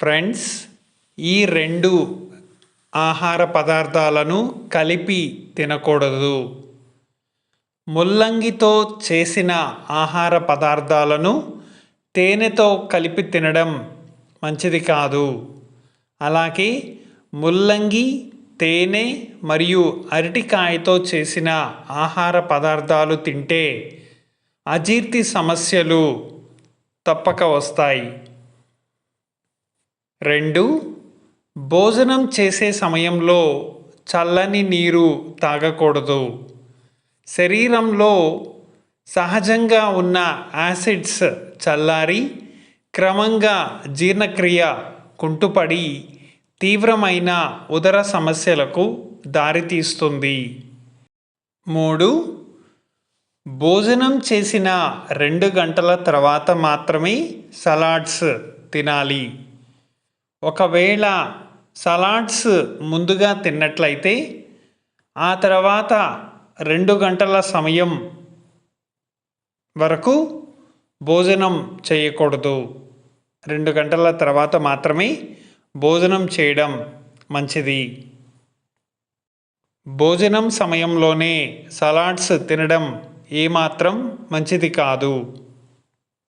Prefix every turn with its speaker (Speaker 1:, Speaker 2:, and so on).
Speaker 1: Friends ఈ రెండు ఆహార పదార్థాలను కలిపి తినకూడదు. ముల్లంగితో చేసిన ఆహార పదార్థాలను తేనెతో కలిపి తినడం మంచిది కాదు. అలాగే ముల్లంగి తేనె మరియు అరటికాయతో చేసిన ఆహార పదార్థాలు తింటే అజీర్తి సమస్యలు తప్పక వస్తాయి. రెండు భోజనం చేసే సమయంలో చల్లని నీరు తాగకూడదు. శరీరంలో సహజంగా ఉన్న యాసిడ్స్ చల్లారి క్రమంగా జీర్ణక్రియ కుంటుపడి తీవ్రమైన ఉదర సమస్యలకు దారితీస్తుంది. మూడు భోజనం చేసిన రెండు గంటల తర్వాత మాత్రమే సలాడ్స్ తినాలి. ఒకవేళ సలాడ్స్ ముందుగా తిన్నట్లయితే ఆ తర్వాత రెండు గంటల సమయం వరకు భోజనం చేయకూడదు. రెండు గంటల తర్వాత మాత్రమే భోజనం చేయడం మంచిది. భోజనం సమయంలోనే సలాడ్స్ తినడం ఏమాత్రం మంచిది కాదు.